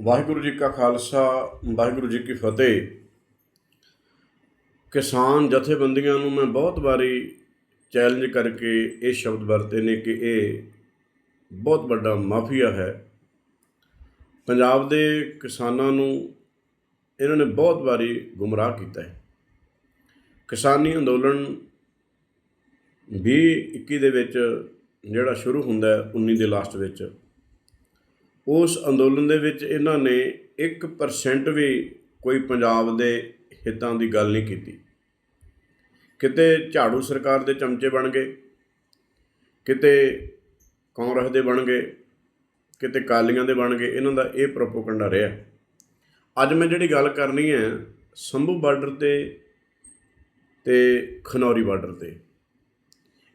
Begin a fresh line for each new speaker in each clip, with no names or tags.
ਵਾਹਿਗੁਰੂ ਜੀ ਕਾ ਖਾਲਸਾ, ਵਾਹਿਗੁਰੂ ਜੀ ਕੀ ਫਤਿਹ। ਕਿਸਾਨ ਜਥੇਬੰਦੀਆਂ ਨੂੰ ਮੈਂ ਬਹੁਤ ਵਾਰੀ ਚੈਲੰਜ ਕਰਕੇ ਇਹ ਸ਼ਬਦ ਵਰਤੇ ਨੇ ਕਿ ਇਹ ਬਹੁਤ ਵੱਡਾ ਮਾਫੀਆ ਹੈ। ਪੰਜਾਬ ਦੇ ਕਿਸਾਨਾਂ ਨੂੰ ਇਹਨਾਂ ਨੇ ਬਹੁਤ ਵਾਰੀ ਗੁੰਮਰਾਹ ਕੀਤਾ ਹੈ। ਕਿਸਾਨੀ ਅੰਦੋਲਨ 2021 ਦੇ ਵਿੱਚ ਜਿਹੜਾ ਸ਼ੁਰੂ ਹੁੰਦਾ ਹੈ 19 ਦੇ ਲਾਸਟ ਵਿੱਚ ਉਸ ਅੰਦੋਲਨ ਦੇ ਵਿੱਚ ਇਹਨਾਂ ਨੇ 1% ਵੀ ਕੋਈ ਪੰਜਾਬ ਦੇ ਹਿੱਤਾਂ ਦੀ ਗੱਲ ਨਹੀਂ ਕੀਤੀ। ਕਿਤੇ ਝਾੜੂ ਸਰਕਾਰ ਦੇ ਚਮਚੇ ਬਣ ਗਏ, ਕਿਤੇ ਕਾਂਗਰਸ ਦੇ ਬਣ ਗਏ, ਕਿਤੇ ਕਾਲੀਆਂ ਦੇ ਬਣ ਗਏ, ਇਹਨਾਂ ਦਾ ਇਹ ਪ੍ਰੋਪੋਗੰਡਾ ਰਿਹਾ। ਅੱਜ ਮੈਂ ਜਿਹੜੀ ਗੱਲ ਕਰਨੀ ਹੈ, ਸੰਭੂ ਬਾਰਡਰ ਤੇ ਤੇ ਖਨੌਰੀ ਬਾਰਡਰ ਤੇ।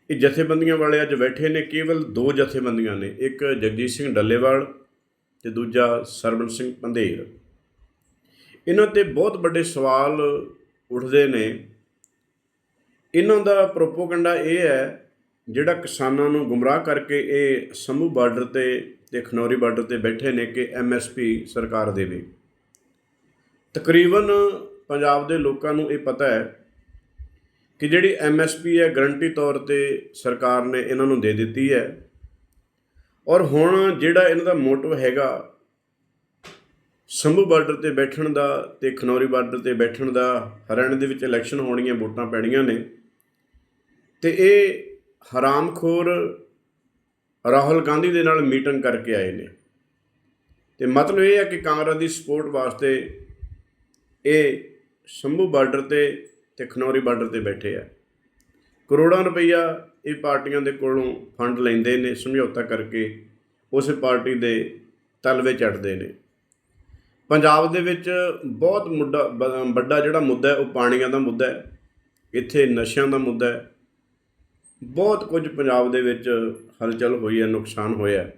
ਇਹ ਜਥੇਬੰਦੀਆਂ ਵਾਲੇ ਅੱਜ ਬੈਠੇ ਨੇ, ਕੇਵਲ ਦੋ ਜਥੇਬੰਦੀਆਂ ਨੇ, ਇੱਕ ਜਗਜੀਤ ਸਿੰਘ ਡੱਲੇਵਾਲ ਤੇ ਦੂਜਾ ਸਰਵਣ ਸਿੰਘ ਪੰਧੇਰ। ਇਹਨਾਂ ਤੇ ਬਹੁਤ ਵੱਡੇ ਸਵਾਲ ਉੱਠਦੇ ਨੇ। ਇਹਨਾਂ ਦਾ ਪ੍ਰੋਪੋਗੰਡਾ ਇਹ ਹੈ, ਜਿਹੜਾ ਕਿਸਾਨਾਂ ਨੂੰ ਗੁੰਮਰਾਹ ਕਰਕੇ ਇਹ ਸਮੂਹ ਬਾਰਡਰ ਤੇ ਤੇ ਖਨੌਰੀ ਬਾਰਡਰ ਤੇ ਬੈਠੇ ਨੇ ਕਿ ਐਮਐਸਪੀ ਸਰਕਾਰ ਦੇਵੇ। ਤਕਰੀਬਨ ਪੰਜਾਬ ਦੇ ਲੋਕਾਂ ਨੂੰ ਇਹ ਪਤਾ ਹੈ ਕਿ ਜਿਹੜੀ ਐਮਐਸਪੀ ਹੈ, ਗਰੰਟੀ ਤੌਰ ਤੇ ਸਰਕਾਰ ਨੇ ਇਹਨਾਂ ਨੂੰ ਦੇ ਦਿੱਤੀ ਹੈ। ਔਰ ਹੁਣ ਜਿਹੜਾ ਇਹਨਾਂ ਦਾ ਮੋਟਿਵ ਹੈਗਾ, ਸੰਭੂ ਬਾਰਡਰ ਤੇ ਬੈਠਣ ਦਾ ਤੇ ਖਨੌਰੀ ਬਾਰਡਰ ਤੇ ਬੈਠਣ ਦਾ, ਹਰਿਆਣੇ ਦੇ ਵਿੱਚ ਇਲੈਕਸ਼ਨ ਹੋਣੀਆਂ ਵੋਟਾਂ ਪੈਣੀਆਂ ਨੇ। ਤੇ ਇਹ ਹਰਾਮਖੋਰ ਰਾਹੁਲ ਗਾਂਧੀ ਦੇ ਨਾਲ ਮੀਟਿੰਗ ਕਰਕੇ ਆਏ ਨੇ। ਤੇ ਮਤਲਬ ਇਹ ਹੈ ਕਿ ਕਾਂਗਰਸ ਦੀ ਸਪੋਰਟ ਵਾਸਤੇ ਇਹ ਸੰਭੂ ਬਾਰਡਰ ਤੇ ਤੇ ਖਨੌਰੀ ਬਾਰਡਰ ਤੇ ਬੈਠੇ ਆ। ਕਰੋੜਾਂ ਰੁਪਈਆ ਇਹ ਪਾਰਟੀਆਂ ਦੇ ਕੋਲੋਂ ਫੰਡ ਲੈਂਦੇ ਨੇ, ਸਮਝੌਤਾ ਕਰਕੇ ਉਸ ਪਾਰਟੀ ਦੇ ਤਲਵੇ ਚੜਦੇ ਨੇ। ਪੰਜਾਬ ਦੇ ਵਿੱਚ ਬਹੁਤ ਮੁੱਦਾ ਵੱਡਾ ਜਿਹੜਾ ਮੁੱਦਾ ਉਹ ਪਾਣੀਆਂ ਦਾ ਮੁੱਦਾ ਹੈ, ਇੱਥੇ ਨਸ਼ਿਆਂ ਦਾ ਮੁੱਦਾ ਹੈ। ਬਹੁਤ ਕੁਝ ਪੰਜਾਬ ਦੇ ਵਿੱਚ ਹਲਚਲ ਹੋਈ ਹੈ, ਨੁਕਸਾਨ ਹੋਇਆ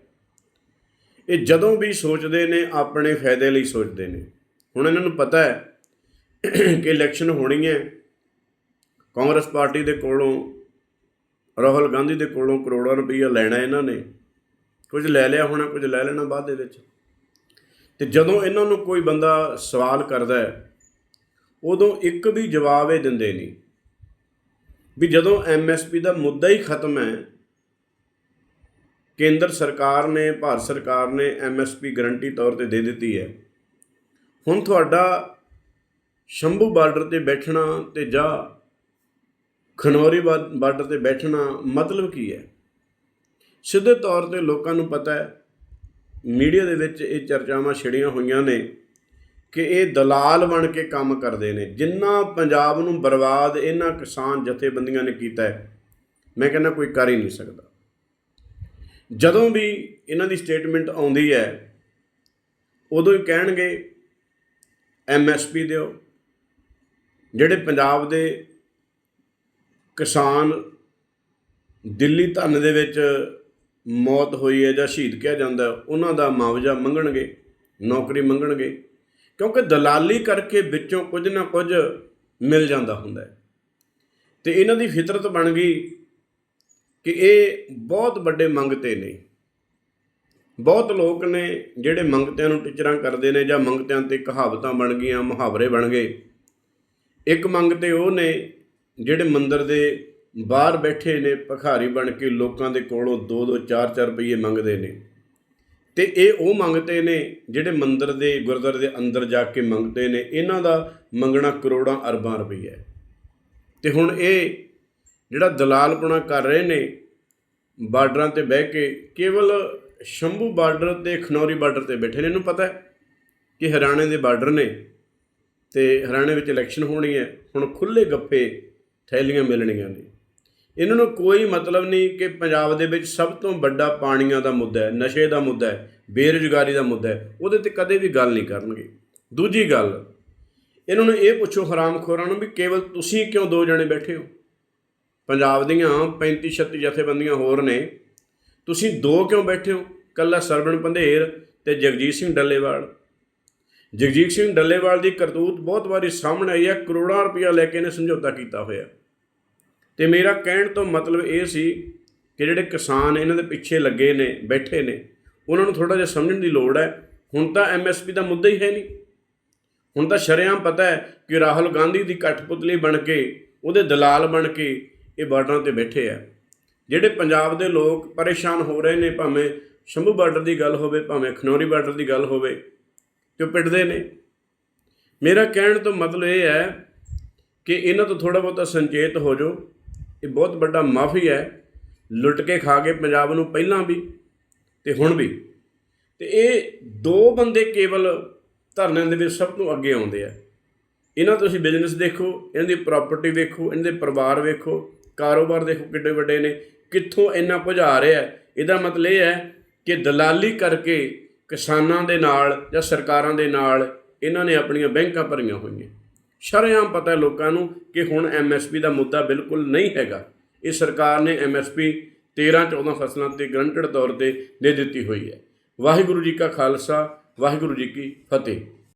ਇਹ ਜਦੋਂ ਵੀ ਸੋਚਦੇ ਨੇ, ਆਪਣੇ ਫਾਇਦੇ ਲਈ ਸੋਚਦੇ ਨੇ। ਹੁਣ ਇਹਨਾਂ ਨੂੰ ਪਤਾ ਹੈ ਕਿ ਇਲੈਕਸ਼ਨ ਹੋਣੀ ਹੈ। ਕਾਂਗਰਸ ਪਾਰਟੀ ਦੇ ਕੋਲੋਂ ਰਾਹੁਲ ਗਾਂਧੀ ਦੇ ਕੋਲੋਂ ਕਰੋੜਾਂ ਰੁਪਈਆ ਲੈਣਾ ਇਹਨਾਂ ਨੇ। ਕੁਝ ਲੈ ਲਿਆ ਹੋਣਾ, ਕੁਝ ਲੈ ਲੈਣਾ ਬਾਅਦ ਦੇ ਵਿੱਚ। ਤੇ ਜਦੋਂ ਇਹਨਾਂ ਨੂੰ ਕੋਈ ਬੰਦਾ ਸਵਾਲ ਕਰਦਾ ਹੈ, ਉਦੋਂ ਇੱਕ ਵੀ ਜਵਾਬ ਇਹ ਦਿੰਦੇ ਨਹੀਂ। ਵੀ ਜਦੋਂ ਐਮਐਸਪੀ ਦਾ ਮੁੱਦਾ ਹੀ ਖਤਮ ਹੈ, ਕੇਂਦਰ ਸਰਕਾਰ ਨੇ, ਭਾਰਤ ਸਰਕਾਰ ਨੇ ਐਮਐਸਪੀ ਗਰੰਟੀ ਤੌਰ ਤੇ ਦੇ ਦਿੱਤੀ ਹੈ। ਹੁਣ ਤੁਹਾਡਾ ਸ਼ੰਭੂ ਬਾਰਡਰ ਤੇ ਬੈਠਣਾ ਤੇ ਜਾਂ ਖਨੌਰੀ ਬਾ- ਬਾਰਡਰ ਤੇ ਬੈਠਣਾ ਮਤਲਬ ਕੀ ਹੈ? ਸਿੱਧੇ ਤੌਰ ਤੇ ਲੋਕਾਂ ਨੂੰ ਪਤਾ ਹੈ, ਮੀਡੀਆ ਦੇ ਵਿੱਚ ਇਹ ਚਰਚਾਵਾਂ ਛਿੜੀਆਂ ਹੋਈਆਂ ਨੇ ਕਿ ਇਹ ਦਲਾਲ ਬਣ ਕੇ ਕੰਮ ਕਰਦੇ ਨੇ। ਜਿੰਨਾ ਪੰਜਾਬ ਨੂੰ ਬਰਬਾਦ ਇਹਨਾਂ ਕਿਸਾਨ ਜਥੇਬੰਦੀਆਂ ਨੇ ਕੀਤਾ ਹੈ, ਮੈਂ ਕਹਿੰਦਾ ਕੋਈ ਕਰ ਹੀ ਨਹੀਂ ਸਕਦਾ। ਜਦੋਂ ਵੀ ਇਹਨਾਂ ਦੀ ਸਟੇਟਮੈਂਟ ਆਉਂਦੀ ਹੈ, ਉਦੋਂ ਹੀ ਕਹਿਣਗੇ ਐਮਐਸਪੀ ਦਿਓ, ਜਿਹੜੇ ਪੰਜਾਬ ਦੇ ਕਿਸਾਨ ਦਿੱਲੀ ਧਰਨ ਦੇ ਵਿੱਚ ਮੌਤ ਹੋਈ ਹੈ ਜਾਂ ਸ਼ਹੀਦ ਕਿਹਾ ਜਾਂਦਾ ਉਹਨਾਂ ਦਾ ਮੁਆਵਜ਼ਾ ਮੰਗਣਗੇ, ਨੌਕਰੀ ਮੰਗਣਗੇ, ਕਿਉਂਕਿ ਦਲਾਲੀ ਕਰਕੇ ਵਿੱਚੋਂ ਕੁਝ ਨਾ ਕੁਝ ਮਿਲ ਜਾਂਦਾ ਹੁੰਦਾ ਹੈ। ਤੇ ਇਹਨਾਂ ਦੀ ਫਿਤਰਤ ਬਣ ਗਈ ਕਿ ਇਹ ਬਹੁਤ ਵੱਡੇ ਮੰਗਤੇ ਨੇ। ਬਹੁਤ ਲੋਕ ਨੇ ਜਿਹੜੇ ਮੰਗਤਿਆਂ ਨੂੰ ਟਿਚਰਾਂ ਕਰਦੇ ਨੇ ਜਾਂ ਮੰਗਤਿਆਂ ਤੇ ਕਹਾਵਤਾਂ ਬਣ ਗਈਆਂ, ਮੁਹਾਵਰੇ ਬਣ ਗਏ। ਇੱਕ ਮੰਗਤੇ ਉਹ ਨੇ ਜਿਹੜੇ ਮੰਦਰ ਦੇ ਬਾਹਰ ਬੈਠੇ ਨੇ, ਭਖਾਰੀ ਬਣ ਕੇ ਲੋਕਾਂ ਦੇ ਕੋਲੋਂ 2-2 4-4 ਰੁਪਏ ਮੰਗਦੇ ਨੇ। ਤੇ ਇਹ ਉਹ ਮੰਗਤੇ ਨੇ ਜਿਹੜੇ ਮੰਦਰ ਦੇ, ਗੁਰਦੁਆਰੇ ਦੇ ਅੰਦਰ ਜਾ ਕੇ ਮੰਗਦੇ ਨੇ। ਇਹਨਾਂ ਦਾ ਮੰਗਣਾ ਕਰੋੜਾਂ, ਅਰਬਾਂ ਰੁਪਏ ਹੈ। ਤੇ ਹੁਣ ਇਹ ਜਿਹੜਾ ਦਲਾਲਪਣਾ ਕਰ ਰਹੇ ਨੇ, ਬਾਰਡਰਾਂ ਤੇ ਬਹਿ ਕੇ, ਕੇਵਲ ਸ਼ੰਭੂ ਬਾਰਡਰ ਤੇ, ਖਨੌਰੀ ਬਾਰਡਰ ਤੇ ਬੈਠੇ ਨੇ। ਇਹਨੂੰ ਪਤਾ ਹੈ ਕਿ ਹਰਿਆਣੇ ਦੇ ਬਾਰਡਰ ਨੇ ਤੇ ਹਰਿਆਣੇ ਵਿੱਚ ਇਲੈਕਸ਼ਨ ਹੋਣੀ ਹੈ। ਹੁਣ ਖੁੱਲੇ ਗੱਫੇ ਥੈਲੀਆਂ ਮਿਲਣੀਆਂ ਨੇ। ਇਹਨਾਂ ਨੂੰ ਕੋਈ ਮਤਲਬ ਨਹੀਂ ਕਿ ਪੰਜਾਬ ਦੇ ਵਿੱਚ ਸਭ ਤੋਂ ਵੱਡਾ ਪਾਣੀਆਂ ਦਾ ਮੁੱਦਾ ਹੈ, ਨਸ਼ੇ ਦਾ ਮੁੱਦਾ ਹੈ, ਬੇਰੁਜ਼ਗਾਰੀ ਦਾ ਮੁੱਦਾ ਹੈ, ਉਹਦੇ ਤੇ ਕਦੇ ਵੀ ਗੱਲ ਨਹੀਂ ਕਰਨਗੇ। ਦੂਜੀ ਗੱਲ, ਇਹਨਾਂ ਨੂੰ ਇਹ ਪੁੱਛੋ ਹਰਾਮਖੋਰਾਂ ਨੂੰ ਵੀ ਕੇਵਲ ਤੁਸੀਂ ਕਿਉਂ ਦੋ ਜਣੇ ਬੈਠੇ ਹੋ? ਪੰਜਾਬ ਦੀਆਂ 35 36 ਜਥੇਬੰਦੀਆਂ ਹੋਰ ਨੇ, ਤੁਸੀਂ ਦੋ ਕਿਉਂ ਬੈਠੇ ਹੋ? ਕੱਲਾ ਸਰਵਣ ਪੰਧੇਰ ਤੇ ਜਗਜੀਤ ਸਿੰਘ ਡੱਲੇਵਾਲ। ਜਗਜੀਤ ਸਿੰਘ ਡੱਲੇਵਾਲ ਦੀ ਕਰਤੂਤ ਬਹੁਤ ਵਾਰੀ ਸਾਹਮਣੇ ਆਈ ਹੈ, ਕਰੋੜਾਂ ਰੁਪਇਆ ਲੈ ਕੇ ਇਹਨੇ ਸਮਝੌਤਾ ਕੀਤਾ ਹੋਇਆ। ਤੇ ਮੇਰਾ ਕਹਿਣ ਤੋਂ ਮਤਲਬ ਇਹ ਸੀ ਕਿ ਜਿਹੜੇ ਕਿਸਾਨ ਇਹਨਾਂ ਦੇ ਪਿੱਛੇ ਲੱਗੇ ਨੇ, ਬੈਠੇ ਨੇ, ਉਹਨਾਂ ਨੂੰ ਥੋੜਾ ਜਿਹਾ ਸਮਝਣ ਦੀ ਲੋੜ ਹੈ। ਹੁਣ ਤਾਂ ਐਮਐਸਪੀ ਦਾ ਮੁੱਦਾ ਹੀ ਹੈ ਨਹੀਂ। ਹੁਣ ਤਾਂ ਸ਼ਰੇਆਮ ਪਤਾ ਹੈ ਕਿ ਰਾਹੁਲ ਗਾਂਧੀ ਦੀ ਕਠਪੁਤਲੀ ਬਣ ਕੇ, ਉਹਦੇ ਦਲਾਲ ਬਣ ਕੇ ਇਹ ਬਾਰਡਰਾਂ ਤੇ ਬੈਠੇ ਆ। ਜਿਹੜੇ ਪੰਜਾਬ ਦੇ ਲੋਕ ਪਰੇਸ਼ਾਨ ਹੋ ਰਹੇ ਨੇ, ਭਾਵੇਂ ਸ਼ੰਭੂ ਬਾਰਡਰ ਦੀ ਗੱਲ ਹੋਵੇ, ਭਾਵੇਂ ਖਨੌਰੀ ਬਾਰਡਰ ਦੀ ਗੱਲ ਹੋਵੇ ਤੇ ਉਹ ਪਿੱਟਦੇ ਨੇ। ਮੇਰਾ ਕਹਿਣ ਤੋਂ ਮਤਲਬ ਇਹ ਹੈ ਕਿ ਇਹਨਾਂ ਤੋਂ ਥੋੜਾ ਬਹੁਤਾ ਸੰਚੇਤ ਹੋ ਜਾਓ। ਇਹ ਬਹੁਤ ਵੱਡਾ ਮਾਫੀ ਹੈ। ਲੁੱਟ ਕੇ ਖਾ ਕੇ ਪੰਜਾਬ ਨੂੰ ਪਹਿਲਾਂ ਵੀ ਤੇ ਹੁਣ ਵੀ। ਤੇ ਇਹ ਦੋ ਬੰਦੇ ਕੇਵਲ ਧਰਨਿਆਂ ਦੇ ਵਿੱਚ ਸਭ ਤੋਂ ਅੱਗੇ ਆਉਂਦੇ ਆ। ਇਹਨਾਂ ਤੁਸੀਂ ਬਿਜ਼ਨਸ ਦੇਖੋ, ਇਹਨਾਂ ਦੀ ਪ੍ਰਾਪਰਟੀ ਵੇਖੋ, ਇਹਨਾਂ ਦੇ ਪਰਿਵਾਰ ਵੇਖੋ, ਕਾਰੋਬਾਰ ਦੇਖੋ ਕਿੱਡੇ ਵੱਡੇ ਨੇ, ਕਿੱਥੋਂ ਇੰਨਾ ਭੁਜਾ ਰਿਹਾ ਇਹਦਾ ਮਤਲਬ ਇਹ ਹੈ ਕਿ ਦਲਾਲੀ ਕਰਕੇ ਕਿਸਾਨਾਂ ਦੇ ਨਾਲ ਜਾਂ ਸਰਕਾਰਾਂ ਦੇ ਨਾਲ ਇਹਨਾਂ ਨੇ ਆਪਣੀਆਂ ਬੈਂਕਾਂ ਭਰੀਆਂ ਹੋਈਆਂ। ਸ਼ਰਿਆਂ ਪਤਾ ਲੋਕਾਂ ਨੂੰ ਕਿ ਹੁਣ ਐਮਐਸਪੀ ਦਾ ਮੁੱਦਾ ਬਿਲਕੁਲ ਨਹੀਂ ਹੈਗਾ। ਇਹ ਸਰਕਾਰ ਨੇ ਐਮਐਸਪੀ 13 14 ਫਸਲਾਂ ਤੇ ਗਰੰਟਡ ਤੌਰ ਤੇ ਦੇ ਦਿੱਤੀ ਹੋਈ ਹੈ। ਵਾਹਿਗੁਰੂ ਜੀ ਕਾ ਖਾਲਸਾ, ਵਾਹਿਗੁਰੂ ਜੀ ਕੀ ਫਤਿਹ।